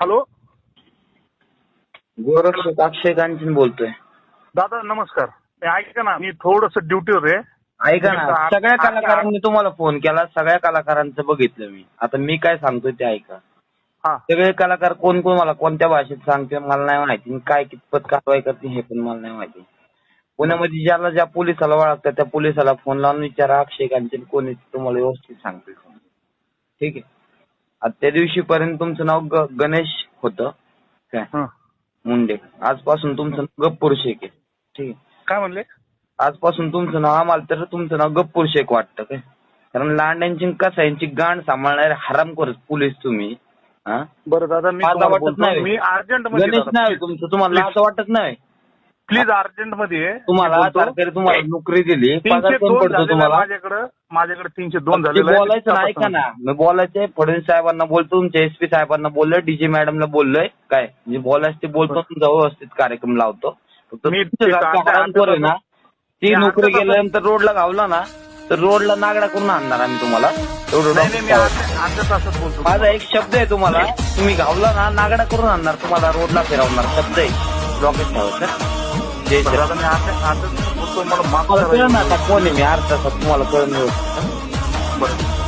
Hello. गोरक्षक अक्षय कांचन बोलतोय. दादा नमस्कार. ऐका ना मी थोडस ड्युटीवर आहे ऐका ना सगळ्या कलाकारांनी तुम्हाला फोन केला सगळ्या कलाकारांचं बघितलं मी. आता मी काय सांगतोय ते ऐका. हा. सगळे कलाकार कोण कोण मला कोणत्या भाषेत सांगते मला नाही माहिती. आणि काय कितपत कारवाई करते हे पण मला नाही माहिती. पुण्यामध्ये ज्याला ज्या पोलिसाला ओळखतात त्या पोलिसाला फोन लावून विचारा. अक्षय कांचन कोण आहे ते तुम्हाला व्यवस्थित सांगतील ठीक आहे? त्या दिवशीपर्यंत तुमचं नाव गणेश होतं. काय? हं. मुंडे. आजपासून तुमचं नाव गप्पूर शेख आहे. ठीक आहे. काय म्हणले? आजपासून तुमचं नाव आम्हाला तर तुमचं नाव गप्पूर शेख वाटतं काय? कारण लांड्यांची कसायांची गांड सांभाळणारे हराम करत पोलीस तुम्ही हा? बरं दादा मी तुम्हाला वाटत बोलतो. नाही. मी अर्जंट गणेश तुमचं तुम्हाला असं वाटत नाही? प्लीज अर्जंटमध्ये आहे. तुम्हाला मी बोलतो. सरकारी तुम्हाला नोकरी दिली पगार तीनशे कोण दोन पडतो झालेलं तुम्हाला? माझ्याकडे. माझ्याकडे तीनशे दोन ते झालेलं आहे. बोलायचं ना ऐका ना. मी बोलायचंय फडणवीस साहेबांना बोलतो तुमच्या एसपी साहेबांना बोललोय डीजी मॅडमला बोललोय. काय? म्हणजे बोलायचं ते बोलतो तुमचा व्यवस्थित कार्यक्रम लावतो. फक्त मी तुमचं ते सारखं अर्ध्या- हरामखोर आहे ना ती नोकरी अर्ध्या गेल्यानंतर रोडला गावला ना तर रोडला नागडा करून आणणार आम्ही तुम्हाला? एवढं नाही नाही मी डॉक्टर अर्ध्या अर्ध्या तासात बोलतो. माझा एक शब्द आहे तुम्हाला तुम्ही गावला ना नागडा करून आणणार तुम्हाला रोडला फिरवणार शब्द आहे. रॉकेट ठेवायचं जय बरं, श्रीराम. दादा मी अर्ध्या अर्ध्या तासात